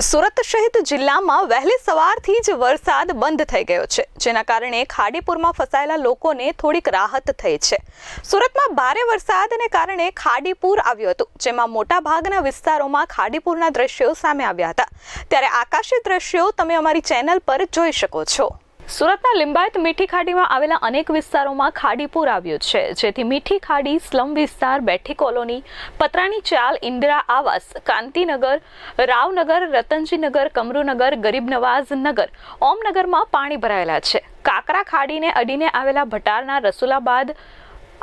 સુરત સહિત જિલ્લામાં વહેલી સવારથી જ વરસાદ બંધ થઈ ગયો છે, જેના કારણે ખાડીપુરમાં ફસાયેલા લોકોને થોડીક રાહત થઈ છે. સુરતમાં ભારે વરસાદને કારણે ખાડીપુર આવ્યું હતું, જેમાં મોટા ભાગના વિસ્તારોમાં ખાડીપુરના દ્રશ્યો સામે આવ્યા હતા. ત્યારે આકાશી દ્રશ્યો તમે અમારી ચેનલ પર જોઈ શકો છો. સુરતના લિંબાયત મીઠી ખાડીમાં આવેલા અનેક વિસ્તારોમાં ખાડીપુર આવ્યું છે. જેથી મીઠી ખાડી, સ્લમ વિસ્તાર, બેઠી કોલોની, પતરાની ચાલ, ઇન્દિરા આવાસ, કાંતિનગર, રાવનગર, રતનજીનગર, કમરુનગર ગરીબ નવાઝ નગર ઓમનગરમાં પાણી ભરાયેલા છે. કાકરા ખાડીને અડીને આવેલા ભટારના રસુલાબાદ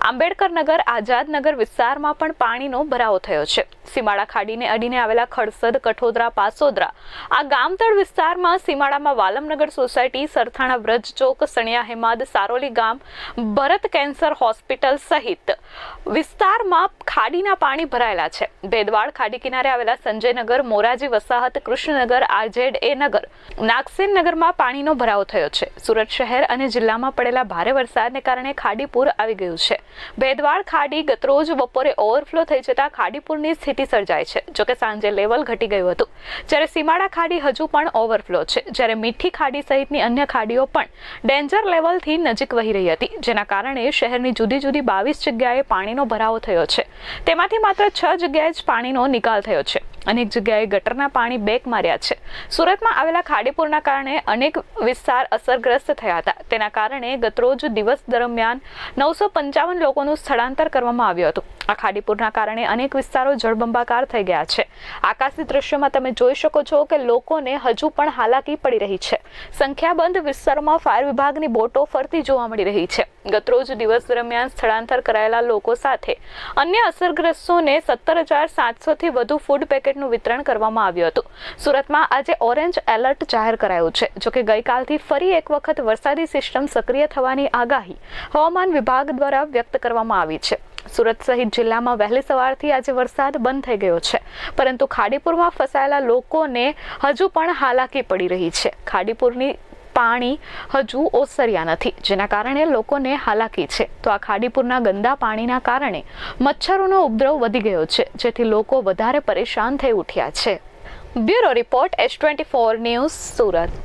આંબેડકર નગર આઝાદ નગર વિસ્તારમાં પણ પાણીનો ભરાવો થયો છે. સીમાડા ખાડીને અડીને આવેલા ખડસદ, કઠોદરા, પાસોદરા, આ ગામતળ વિસ્તારમાં સીમાડામાં વાલમનગર સોસાયટી, સરથાણા વ્રજ ચોક, સણિયા હેમાદ, સારોલી ગામ, ભરત કેન્સર હોસ્પિટલ સહિત વિસ્તારમાં ખાડીના પાણી ભરાયેલા છે. ભેદવાડ ખાડી કિનારે આવેલા સંજયનગર મોરાજી વસાહત, કૃષ્ણનગર આરજેડ એ નગર, નાગસેન નગરમાં પાણીનો ભરાવો થયો છે. સુરત શહેર અને જિલ્લામાં પડેલા ભારે વરસાદને કારણે ખાડીપુર આવી ગયું છે. ભેદવાડ ખાડી ગતરોજ બપોરે ઓવરફ્લો થઈ જતા ખાડીપુરની સ્થિતિ સર્જાય છે જોકે સાંજે લેવલ ઘટી ગયું હતું. જ્યારે સીમાડા ખાડી હજુ પણ ઓવરફ્લો છે, જ્યારે મીઠી ખાડી સહિતની અન્ય ખાડીઓ પણ ડેન્જર લેવલથી નજીક વહી રહી હતી, જેના કારણે શહેરની જુદી જુદી બાવીસ જગ્યાએ પાણીનો ભરાવો થયો છે. તેમાંથી માત્ર છ જગ્યાએ જ પાણીનો નિકાલ થયો છે. અનેક જગ્યાએ ગટરના પાણી બેક માર્યા છે. સુરતમાં આવેલા ખાડીપુરના કારણે અનેક વિસ્તાર અસરગ્રસ્ત થયા હતા. તેના કારણે ગતરોજ દિવસ દરમિયાન નવસો પંચાવન લોકોનું સ્થળાંતર કરવામાં આવ્યું હતું. આ ખાડીપુરના કારણે અનેક વિસ્તારો જળબંબાકાર થઈ ગયા છે. આકાશી દ્રશ્યોમાં તમે જોઈ શકો છો કે લોકોને હજુ પણ હાલાકી પડી રહી છે. સંખ્યાબંધ વિસ્તારોમાં ફાયર વિભાગની બોટો ફરતી જોવા મળી રહી છે. ગતરોજ દિવસ દરમિયાન સ્થળાંતર કરાયેલા લોકો સાથે અન્ય અસરગ્રસ્તોને સત્તર હજાર સાતસોથી વધુ ફૂડ પેકેટનું વિતરણ કરવામાં આવ્યું હતું. સુરતમાં આજે ઓરેન્જ એલર્ટ જાહેર કરાયું છે. જોકે ગઈકાલથી ફરી એક વખત વરસાદી સિસ્ટમ સક્રિય થવાની આગાહી હવામાન વિભાગ દ્વારા વ્યક્ત કરવામાં આવી છે. સુરત સહિત જિલ્લામાં વહેલી સવારથી આજે વરસાદ બંધ થઈ ગયો છે. પરંતુ ખાડીપુરમાં ફસાયેલા લોકોને હજુ પણ હાલાકી પડી રહી છે. ખાડીપુરની પાણી હજુ ઓસર્યા નથી, જેના કારણે લોકોને હાલાકી છે. તો આ ખાડીપુરના ગંદા પાણીના કારણે મચ્છરોનો ઉપદ્રવ વધી ગયો છે, જેથી લોકો વધારે પરેશાન થઈ ઉઠ્યા છે. Bureau report S twenty four news Surat.